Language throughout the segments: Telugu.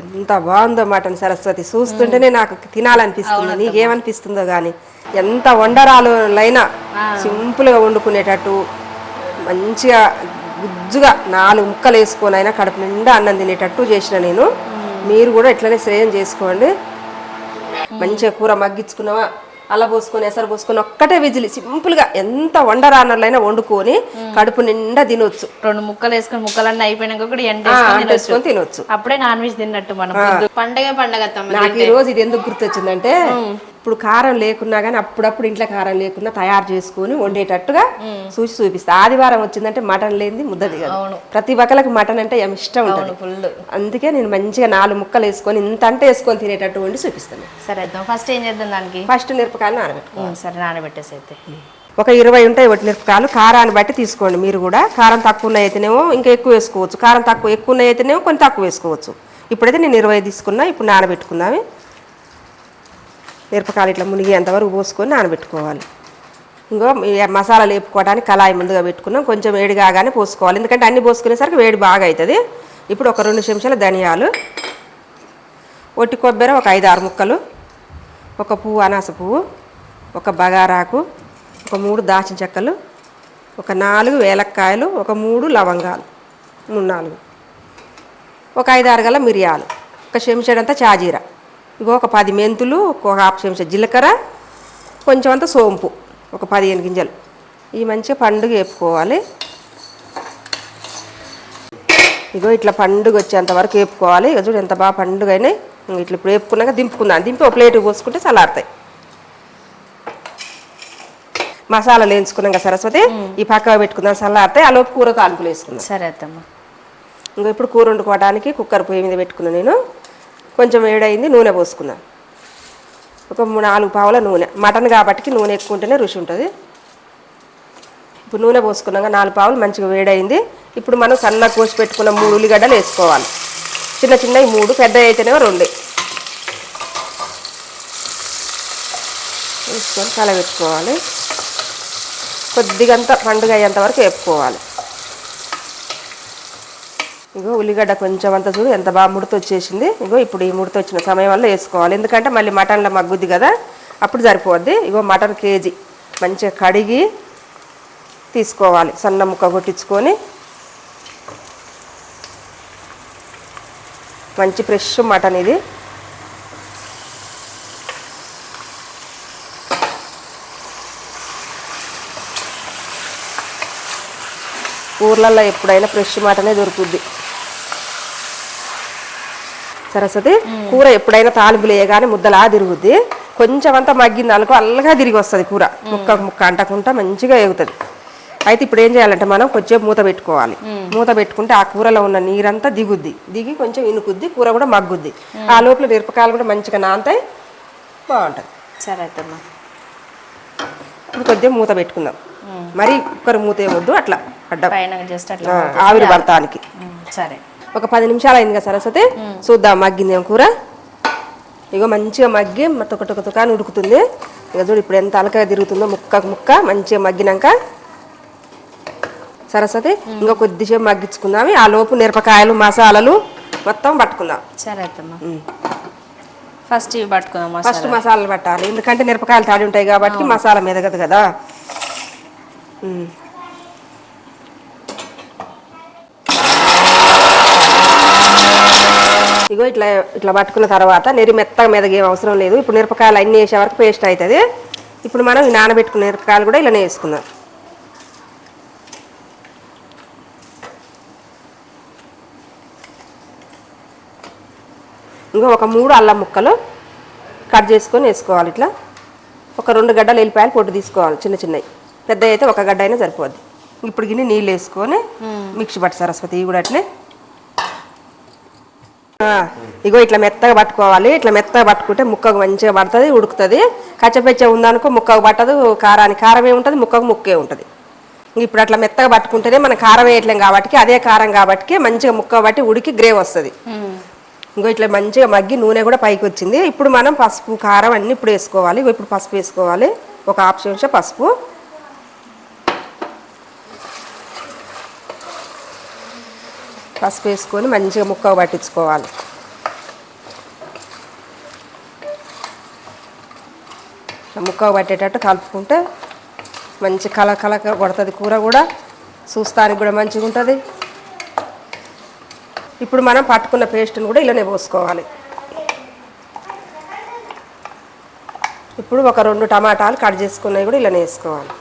ఎంత బాగుందో మటన్ సరస్వతి చూస్తుంటేనే నాకు తినాలనిపిస్తుంది నీకేమనిపిస్తుందో కానీ ఎంత వండరాలులైనా సింపుల్గా వండుకునేటట్టు మంచిగా గుజ్జుగా నాలుగు ముక్కలు వేసుకొని అయినా కడుపు నిండా అన్నం తినేటట్టు చేసిన నేను. మీరు కూడా ఇట్లనే శ్రేయం చేసుకోండి. మంచిగా కూర మగ్గించుకున్నావా? అలా పోసుకొని ఎసరు పోసుకొని ఒక్కటే విజిలి సింపుల్గా ఎంత వండరానర్లైనా వండుకొని కడుపు నిండా తినొచ్చు. రెండు ముక్కలు వేసుకొని ముక్కలన్నీ అయిపోయినాక కూడా ఎండ వేసుకొని తినొచ్చు. అప్పుడే నాన్ వెజ్ తిన్నట్టు మనం. పండగ పండగ నాకు ఈ రోజు ఇది ఎందుకు గుర్తొచ్చిందంటే ఇప్పుడు కారం లేకున్నా కానీ అప్పుడప్పుడు ఇంట్లో కారం లేకున్నా తయారు చేసుకొని వండేటట్టుగా చూసి చూపిస్తా. ఆదివారం వచ్చిందంటే మటన్ లేనిది ముద్ద దిగదు. అవును. ప్రతి ఒక్కరికి మటన్ అంటే ఏమి ఇష్టం ఉంటుంది ఫుల్. అందుకే నేను మంచిగా నాలుగు ముక్కలు వేసుకొని ఇంత అంటే వేసుకొని తినేటట్టు వండి చూపిస్తాను. సరే ఫస్ట్ ఏం చేద్దాం దానికి? ఫస్ట్ మిరపకాయలు నానబెట్టుకో. ఉమ్, సరే నానబెట్టేసి అయితే. ఒక ఇరవై ఉంటాయి వట్టి మిరపకాయలు. కారాన్ని బట్టి తీసుకోండి మీరు కూడా. కారం తక్కువ ఉన్నాయి అయితేనేమో ఇంకా ఎక్కువ వేసుకోవచ్చు. కారం తక్కువ ఎక్కువ ఉన్నాయి అయితేనేమో కొంచెం తక్కువ వేసుకోవచ్చు. ఇప్పుడైతే నేను ఇరవై తీసుకున్నా ఇప్పుడు నానబెట్టుకుందాము. మిరపకాయలు ఇట్లా మునిగేంతవరకు పోసుకొని నానబెట్టుకోవాలి. ఇంకో మసాలా లేపుకోవడానికి కళాయి ముందుగా పెట్టుకున్నాం. కొంచెం వేడి కాగానే పోసుకోవాలి. ఎందుకంటే అన్ని పోసుకునేసరికి వేడి బాగా అవుతుంది ఇప్పుడు ఒక రెండు చెంచాల ధనియాలు ఒట్టి కొబ్బరి ఒక ఐదు ఆరు ముక్కలు ఒక పువ్వు అనాస పువ్వు ఒక బగారాకు ఒక మూడు దాచిన చెక్కలు ఒక నాలుగు వేలక్కాయలు ఒక మూడు లవంగాలు మూడు నాలుగు ఒక ఐదు ఆరు గల మిరియాలు ఒక చెంచాడంతా చాజీరా. ఇగో ఒక పది మెంతులు ఒక హాఫ్ చెంచా జీలకర్ర కొంచెం అంత సోంపు ఒక పదిహేను గింజలు. ఇవి మంచిగా పండుగ వేపుకోవాలి. ఇగో ఇట్లా పండుగ వచ్చేంత వరకు వేపుకోవాలి. ఇక చూడు ఎంత బాగా పండుగ అయినాయి. ఇట్లా ఇప్పుడు వేపుకున్నాక దింపుకుందాం. దింపి ఒక ప్లేట్ పోసుకుంటే చల్లారుతాయి మసాలాలు వేయించుకున్నాక సరస్వతి? ఈ పక్క పెట్టుకుందాం చల్లారుతాయి ఆ లోపు కూర తాలింపులు వేసుకుందాం. సరే అత్తమ్మ. ఇంకా ఇప్పుడు కూర వండుకోవడానికి కుక్కర్ పొయ్యి మీద పెట్టుకున్నాను నేను. కొంచెం వేడైంది నూనె పోసుకున్నాను ఒక నాలుగు పావుల నూనె. మటన్ కాబట్టి నూనె ఎక్కువ ఉంటేనే రుచి ఉంటుంది. ఇప్పుడు నూనె పోసుకున్నాక నాలుగు పావులు మంచిగా వేడైంది. ఇప్పుడు మనం సన్న కోసి పెట్టుకున్న మూడు ఉల్లిగడ్డలు వేసుకోవాలి. చిన్న చిన్నవి మూడు పెద్ద అయితేనే రెండు. వేసుకొని కలబెట్టుకోవాలి కొద్దిగంత పండుగ అయ్యేంత వరకు వేపుకోవాలి. ఇగో ఉల్లిగడ్డ కొంచెం అంత చూడు ఎంత బాగా ముడత వచ్చేసింది. ఇగో ఇప్పుడు ఈ ముడత వచ్చిన సమయం వల్ల వేసుకోవాలి. ఎందుకంటే మళ్ళీ మటన్లో మగ్గుద్ది కదా అప్పుడు సరిపోద్ది. ఇగో మటన్ కేజీ మంచిగా కడిగి తీసుకోవాలి. సన్న ముక్క కొట్టించుకొని మంచి ఫ్రెష్ మటన్ ఇది. ఊర్లలో ఎప్పుడైనా ఫ్రెష్ మటనే దొరుకుద్ది. సరస్వతి కూర ఎప్పుడైనా తాలింపులు వేయగానే ముద్దలా తిరుగుద్ది. కొంచెం అంతా మగ్గింది అనుకో అల్లగా తిరిగి వస్తుంది కూర. ముక్క ముక్క అంటకుండా మంచిగా ఎగుతుంది అయితే ఇప్పుడు ఏం చేయాలంటే మనం కొంచెం మూత పెట్టుకోవాలి. మూత పెట్టుకుంటే ఆ కూరలో ఉన్న నీరంతా దిగుద్ది. దిగి కొంచెం ఇనుకుద్ది కూర కూడా మగ్గుద్ది. ఆ లోపల మిరపకాయలు కూడా మంచిగా నానతాయి బాగుంటుంది. సరే అత్తమ్మ ఇప్పుడు కొద్దిగా మూత పెట్టుకుందాం. మరి కుక్కర్ మూత ఏమొద్దు అట్లా అడ్డం. జస్ట్ అట్లా ఆవిరి పడతానికి. సరే. ఒక పది నిమిషాలు అయింది కదా సరస్వతి? చూద్దాం మగ్గింది కూర? ఇగో మంచిగా మగ్గి తొక తొక తొక అని ఉడుకుతుంది. ఇక చూడు ఇప్పుడు ఎంత అలకగా తిరుగుతుందో ముక్క ముక్క మంచిగా మగ్గినాక. సరస్వతి ఇంకా కొద్దిసేపు మగ్గించుకుందాం. ఆ లోపు మిరపకాయలు మసాలాలు మొత్తం పట్టుకుందాం. సరే ఫస్ట్ ఇవి పట్టుకుందాం ఫస్ట్ మసాలా మసాలాలు పట్టాలి. ఎందుకంటే మిరపకాయలు తాడి ఉంటాయి కాబట్టి మసాలా మెదగదు కదా. ఇగో ఇట్లా ఇట్లా పట్టుకున్న తర్వాత నెరి మెత్తగా మెదగేం అవసరం లేదు. ఇప్పుడు మిరపకాయలు అన్నీ వేసే వరకు పేస్ట్ అవుతుంది ఇప్పుడు మనం నానబెట్టుకున్న మిరపకాయలు కూడా ఇలానే వేసుకుందాం. ఇంకో ఒక మూడు అల్లం ముక్కలు కట్ చేసుకొని వేసుకోవాలి ఇట్లా. ఒక రెండు గడ్డలు ఎల్లిపాయలు పొట్టు తీసుకోవాలి చిన్న చిన్నవి. పెద్ద అయితే ఒక గడ్డ అయినా సరిపోద్ది. ఇప్పుడు గిన్నె నీళ్ళు వేసుకొని మిక్సీ పట్టు సరస్వతి ఇవి కూడా అట్లే ఇగో ఇట్లా మెత్తగా పట్టుకోవాలి. ఇట్లా మెత్తగా పట్టుకుంటే ముక్కకు మంచిగా పడుతుంది ఉడుకుతుంది. కచ్చపెచ్చ ఉందనుకో ముక్కకు పట్టదు కారానికి కారం ఏముంటుంది ముక్కకు ముక్కే ఉంటుంది. ఇప్పుడు అట్లా మెత్తగా పట్టుకుంటేనే మనం కారం వేయట్లేం కాబట్టి అదే కారం కాబట్టి మంచిగా ముక్క పట్టి ఉడికి గ్రేవ్ వస్తుంది. ఇంకో ఇట్లా మంచిగా మగ్గి నూనె కూడా పైకి వచ్చింది. ఇప్పుడు మనం పసుపు కారం అన్ని ఇప్పుడు వేసుకోవాలి. ఇగో ఇప్పుడు పసుపు వేసుకోవాలి. ఒక హాఫ్ చెంచా పసుపు. పసుపు వేసుకొని మంచిగా ముక్క పట్టించుకోవాలి. ముక్క పట్టేటట్టు కలుపుకుంటే మంచి కల కల కొడుతుంది కూర కూడా. చూస్తానికి కూడా మంచిగా ఉంటుంది. ఇప్పుడు మనం పట్టుకున్న పేస్ట్ని కూడా ఇలానే పోసుకోవాలి. ఇప్పుడు ఒక రెండు టమాటాలు కట్ చేసుకున్నవి కూడా ఇలానే వేసుకోవాలి.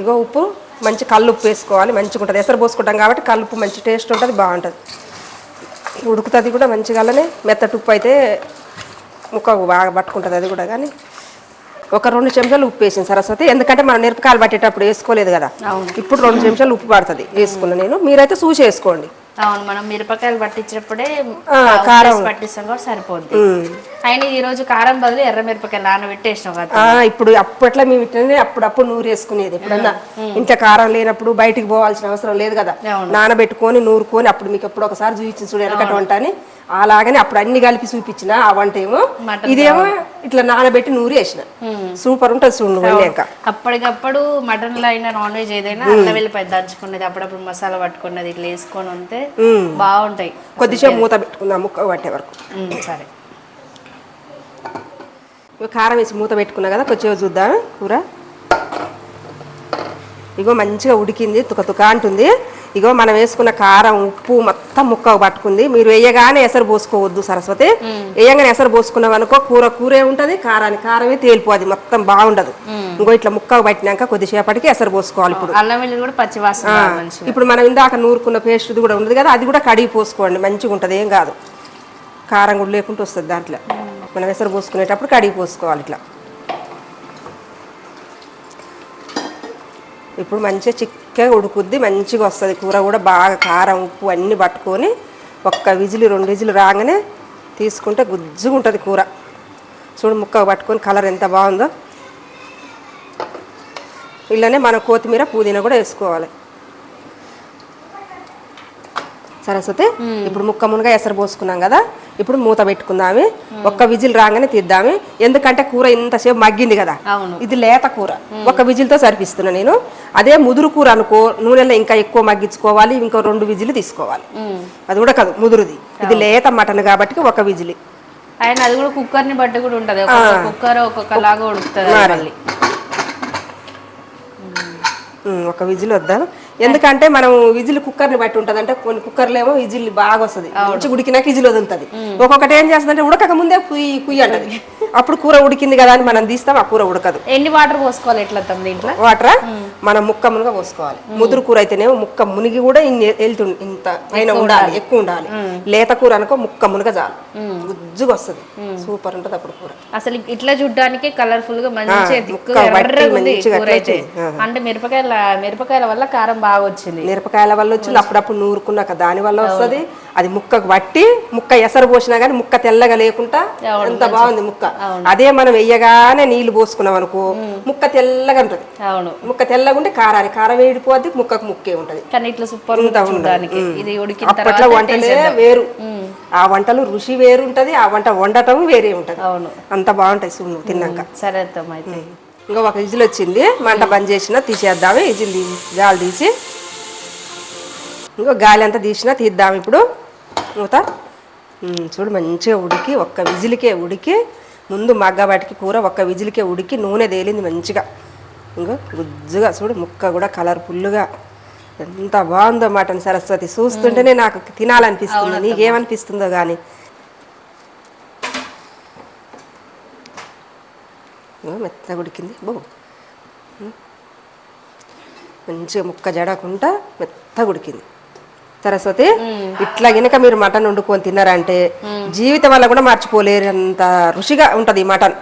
ఇగో ఉప్పు మంచి కల్లు ఉప్పు వేసుకోవాలి మంచిగా ఉంటుంది. ఎసరు పోసుకుంటాం కాబట్టి కల్లుప్పు మంచి టేస్ట్ ఉంటుంది బాగుంటుంది. ఉడుకుతుంది కూడా మంచిగా అలానే మెత్తటి ఉప్పు అయితే ముక్కకు బాగా పట్టుకుంటుంది అది కూడా. కానీ ఒక రెండు చెంచాలు ఉప్పు వేసింది సరస్వతి. ఎందుకంటే మనం మిరపకాయలు పట్టేటప్పుడు వేసుకోలేదు కదా. ఇప్పుడు రెండు చెంచాలు ఉప్పు పడుతుంది వేసుకున్నా నేను. మీరైతే చూసి వేసుకోండి. అవును మనం మిరపకాయలు పట్టించినప్పుడే కారం. పట్టిస్తాం కూడా సరిపోద్ది. అయినా ఈ రోజు కారం బదులు ఎర్ర మిరపకాయలు నానబెట్టేసినాం కదా ఇప్పుడు అప్పట్లో మేము ఇట్లనే అప్పుడప్పుడు నూరు వేసుకునేది. ఎప్పుడన్నా ఇంట్లో కారం లేనప్పుడు బయటికి పోవాల్సిన అవసరం లేదు కదా. నానబెట్టుకొని నూరుకొని అప్పుడు మీకు ఎప్పుడు ఒకసారి చూపించిన చూడు వెనకటి వంట అని. అలాగనే అప్పుడు అన్ని కలిపి చూపించిన ఆ వంట ఏమో ఇదేమో ఇట్లా నానబెట్టి నూరు వేసిన. సూపర్ ఉంటుంది చూడు వెళ్ళాక. అప్పటికప్పుడు మటన్లో అయినా నాన్ వెజ్ ఏదైనా అల్లం వెళ్ళిపోయి దంచుకున్నది అప్పుడప్పుడు మసాలా పట్టుకున్నది ఇట్లా వేసుకొని ఉంటే బాగుంటాయి. కొద్దిసేపు మూత పెట్టుకుందాం ముక్క పట్టే వరకు. సరే. కారం వేసి మూత పెట్టుకున్నా కదా కొంచెం చూద్దాం కూర. ఇగో మంచిగా ఉడికింది తుక తుక అంటుంది. ఇగో మనం వేసుకున్న కారం ఉప్పు మొత్తం ముక్క పట్టుకుంది. మీరు వేయగానే ఎసరు పోసుకోవద్దు సరస్వతి. వేయగానే ఎసరు పోసుకున్నాం అనుకో కూర కూరే ఉంటుంది కారాన్ని కారమే తేలిపోదు మొత్తం బాగుండదు. ఇంకో ఇట్లా ముక్క పట్టినాక కొద్దిసేపటికి ఎసరు పోసుకోవాలి ఇప్పుడు. అల్లం వెల్లుల్లి కూడా పచ్చి వాసన ఆ, రాదు మంచిగా. ఇప్పుడు మనం ఇందాక నూరుకున్న పేస్ట్ కూడా ఉంది కదా అది కూడా కడిగి పోసుకోండి మంచిగా ఉంటుంది ఏం కాదు. కారం కూడా లేకుండా వస్తుంది దాంట్లో. మనం ఎసరు పోసుకునేటప్పుడు కడిగి పోసుకోవాలి ఇట్లా. ఇప్పుడు మంచిగా చిక్కగా ఉడుకుద్ది మంచిగా వస్తుంది. కూర కూడా బాగా కారం ఉప్పు అన్నీ పట్టుకొని ఒక్క విజిలు రెండు విజిలు రాగానే తీసుకుంటే గుజ్జుగా ఉంటుంది కూర. చూడు ముక్క పట్టుకొని కలర్ ఎంత బాగుందో. ఇలానే మనం కొత్తిమీర పుదీనా కూడా వేసుకోవాలి. సరస్వతి ఇప్పుడు ముక్క మునగా ఎసరు పోసుకున్నాం కదా ఇప్పుడు మూత పెట్టుకుందామి. ఒక్క విజిల్ రాగానే తీద్దామి. ఎందుకంటే కూర ఇంతసేపు మగ్గింది కదా. ఇది లేత కూర. ఒక విజిల్తో సరిపిస్తున్నా నేను. అదే ముదురు కూర అనుకో నూనెలో ఇంకా ఎక్కువ మగ్గించుకోవాలి ఇంకో రెండు విజిల్ తీసుకోవాలి. అది కూడా కాదు ముదురుది. ఇది లేత మటన్ కాబట్టి ఒక విజిలి. ఆయన అది కూడా కుక్కర్ని బట్టి కూడా ఉంటది. కుక్కర్ ఒక్కొక్క లాగా ఉడుకుతుంది ఒక విజిల్ వద్దాం ఎందుకంటే మనం విజిల్ కుక్కర్ని బట్టి ఉంటుంది అంటే కొన్ని కుక్కర్లు ఏమో విజిల్ బాగా వస్తుంది మంచి ఉడికినాక విజిల్ వదులుతుంది. ఒక్కొక్కటి ఏం చేస్తుంది అంటే ఉడకక ముందే కుయ్యి కుయ్యి అంటది. అప్పుడు కూర ఉడికింది కదా అని మనం తీస్తాం ఆ కూర ఉడకదు. ఎన్ని వాటర్ పోసుకోవాలి ఎట్లా దీంట్లో? వాటరా? మనం ముక్క మునుగా పోసుకోవాలి. ముదురు కూర అయితేనేమో ముక్క మునిగి కూడా ఇన్ని వెళ్తుంది ఇంత పైన ఉండాలి ఎక్కువ ఉండాలి. లేత కూర అనుకో ముక్క మునగ చాలు. గుజ్జుగా వస్తుంది. సూపర్ ఉంటుంది అప్పుడు కూర. అసలు ఇట్లా చూడ్డానికి కలర్ఫుల్గా మంచిగా వచ్చింది. అంటే మిరపకాయల మిరపకాయల వల్ల కారం బాగా వచ్చింది మిరపకాయల వల్ల వచ్చింది. అప్పుడప్పుడు నూరుకున్నాక దాని వల్ల వస్తుంది. అది ముక్కకు బట్టి ముక్క ఎసరు పోసినా కానీ ముక్క తెల్లగా లేకుండా ఎంత బాగుంది ముక్క. అదే మనం వెయ్యగానే నీళ్ళు పోసుకున్నాం అనుకో ముక్క తెల్లగా ఉంటుంది. అవును. ముక్క తెల్లగా ఉంటే కారాన్ని కారం వేడిపోద్ది ముక్కకు ముక్కే ఉంటది. కానీ ఇట్లా సూపర్ అప్పట్లో వంటలే వేరు. ఆ వంటలు రుచి వేరు ఉంటది ఆ వంట వండటం వేరే ఉంటది. అవును. అంత బాగుంటాయి నువ్వు తిన్నాక. సరే అయితే. ఇంకా ఒక విజిల్ వచ్చింది. మంట బంద్ చేసిన తీసేద్దాము. విజిల్ గాలి తీసి. ఇంకో గాలి అంతా తీసినా తీద్దాం ఇప్పుడు. మూత చూడు మంచిగా ఉడికి ఒక్క విజిల్కే ఉడికి ముందు మగ్గబాటికి కూర ఒక్క విజిల్కే ఉడికి నూనె తేలింది మంచిగా. ఇంకో గుజ్జుగా చూడు ముక్క కూడా కలర్ఫుల్గా. ఎంత బాగుందో మటన్ సరస్వతి. చూస్తుంటేనే నాకు తినాలనిపిస్తుంది. నీకేమనిపిస్తుందో కానీ మెత్తగా ఉడికింది. బో. మంచిగా ముక్క జడకుండా మెత్తగా ఉడికింది. సరస్వతి ఇట్లా గినక మీరు మటన్ వండుకొని తిన్నారంటే జీవితం వల్ల కూడా మర్చిపోలేరు అంత రుచిగా ఉంటది ఈ మటన్.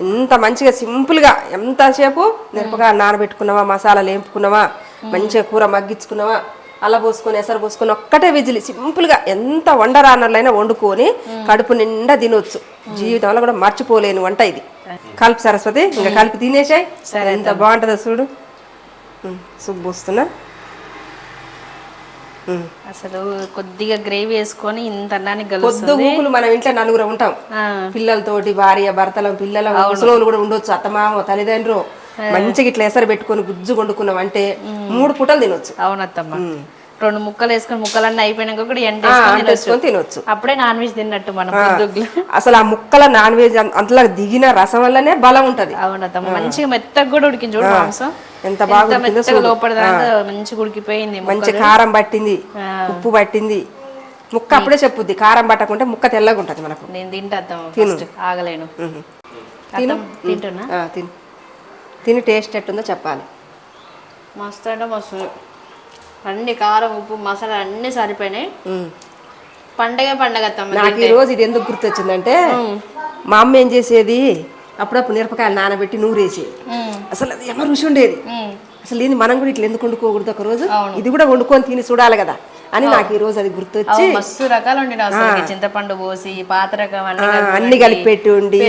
ఎంత మంచిగా సింపుల్గా ఎంతసేపు మిరపకాయ నానబెట్టుకున్నావా మసాలాలు వేపుకున్నావా మంచిగా కూర మగ్గించుకున్నావా అలా పోసుకొని ఎసరు పోసుకొని ఒక్కటే విజిలి సింపుల్గా ఎంత వండరానర్లైనా వండుకొని కడుపు నిండా తినొచ్చు. జీవితంలో కూడా మర్చిపోలేని వంట ఇది. కలిపి సరస్వతి ఇంకా కలిపి తినేసాయి. ఎంత బాగుంటుందో చూడు. ఉమ్. అసలు కొద్దిగా గ్రేవీ వేసుకొని ఇంత అన్నానికి ఊకులు మనం ఇంట్లో నలుగురు ఉంటాం. పిల్లలతోటి భార్య భర్తలం పిల్లల ముసలోళ్ళు కూడా ఉండొచ్చు. అత్తమామ తల్లిదండ్రులు. మంచిగా ఇట్లా ఎసరు పెట్టుకొని గుజ్జు వండుకున్నాం అంటే మూడు పూటలు తినొచ్చు. అవునత్తమ్మ. రెండు ముక్కలు వేసుకొని ముక్కలన్నీ అయిపోయినాక కూడా ఎండ వేసుకొని తినొచ్చు. అప్పుడే నాన్ వెజ్ తిన్నట్టు మనం అసలు ఆ ముక్కల నాన్ వెజ్ అంతలో దిగిన రసం వల్లనే బలం ఉంటది. అవునత్తమ్మ. మంచిగా మెత్తగా కూడా ఉడికింది చూడు మాంసం. ఎంత బాగా మంచిగా ఉడికిపోయింది మంచి కారం పట్టింది ఉప్పు పట్టింది. ముక్క అప్పుడే చెప్పుద్ది. కారం పట్టకుంటే ముక్క తెల్లగా ఉంటది మనకు. నేను తింటా ఆగలేను. తింటున్నా? తిను. తిని టేస్ట్ ఎట్టుందో చెప్పాలి. మస్తు అంటే మస్తు. అన్ని కారం ఉప్పు మసాలా అన్ని సరిపోయినాయి. పండగ పండగ నాకు ఈ రోజు ఇది ఎందుకు గుర్తొచ్చిందంటే మా అమ్మ ఏం చేసేది? అప్పుడప్పుడు మిరపకాయలు నానబెట్టి నూరేసి అసలు అది రుచి ఉండేది. అసలు ఇది మనం కూడా ఇట్లా ఎందుకు వండుకోకూడదు ఒక రోజు ఇది కూడా వండుకొని తిని చూడాలి కదా? అని నాకు ఈ రోజు అది గుర్తొచ్చి మస్తు రకాలు చింతపండు పోసి పాత రకం అన్ని కలిపి అన్ని కలిపి పెట్టి ఉండి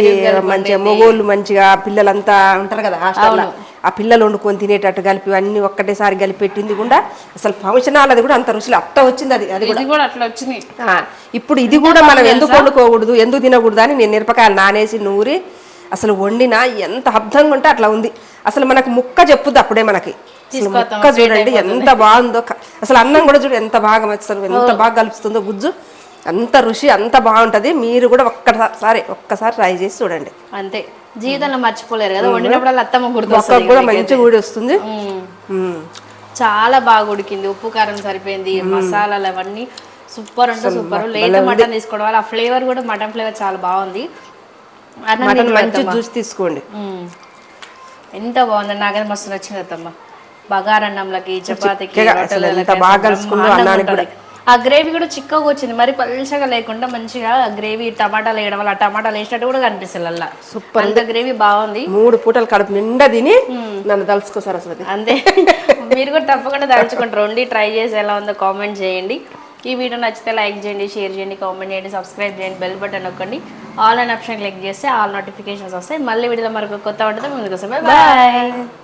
మంచిగా మొగోళ్ళు మంచిగా పిల్లలంతా ఉంటారు కదా హాస్టల్లో ఆ పిల్లలు వండుకొని తినేటట్టు కలిపి అన్ని ఒక్కటేసారి కలిపి పెట్టింది కూడా అసలు ఫంక్షన్ హాల్ అది కూడా అంత రుచిలో అట్ట వచ్చింది అది అది కూడా. అట్లా వచ్చినాయి ఆ, ఇప్పుడు ఇది కూడా మనం ఎందుకు వండుకోకూడదు ఎందుకు తినకూడదు అని నేను మిరపకాయలు నానేసి నూరి అసలు వండినా ఎంత అర్థంగా ఉంటే అట్లా ఉంది. అసలు మనకు ముక్క చెప్పుద్ది అప్పుడే మనకి. ముక్క చూడండి ఎంత బాగుందో అసలు అన్నం కూడా చూడు ఎంత బాగా అసలు ఎంత బాగా కలుపుతుందో గుజ్జు. అంత రుచి అంత బాగుంటది. మీరు కూడా ఒక్కసారి ఒక్కసారి ట్రై చేసి చూడండి. అంతే. జీవితంలో మర్చిపోలేరు కదా వండినప్పుడు అత్తమ్మ కూడా మంచి ఊడి వస్తుంది. చాలా బాగా ఉడికింది. ఉప్పు కారం సరిపోయింది. మసాలాలు అవన్నీ సూపర్ అంటే సూపర్. లేత మటన్ తీసుకోవడం వల్ల ఆ ఫ్లేవర్ కూడా మటన్ ఫ్లేవర్ చాలా బాగుంది. మటన్ మంచి. జ్యూస్ తీసుకోండి. ఎంత బాగుంది నాకైతే మస్తు నచ్చింది అత్తమ్మ. బగారన్నంలకి చపాతీకి. ఆ గ్రేవీ కూడా చిక్కగా వచ్చింది మరి పలుచగా లేకుండా మంచిగా గ్రేవీ టమాటాలు వేయడం వల్ల టమాటాలు వేసినట్టు కూడా కనిపిస్తుంది అలా సూపర్ అంత గ్రేవీ బాగుంది. మూడు పూటలు కడుపు నిండా తిని నన్ను తలుచుకో సరస్వతి. అంతే. మీరు కూడా తప్పకుండా తలుచుకుంటారు. వండి ట్రై చేసి ఎలా ఉందో కామెంట్ చేయండి. ఈ వీడియో నచ్చితే లైక్ చేయండి షేర్ చేయండి కామెంట్ చేయండి సబ్స్క్రైబ్ చేయండి బెల్ బటన్ నొక్కండి. ఆల్ అండ్ ఆప్షన్ క్లిక్ చేస్తే ఆల్ నోటిఫికేషన్స్ వస్తాయి. మళ్ళీ వీడియోలో మరొక కొత్త వంటతో ముందుకు వస్తాం. బాయ్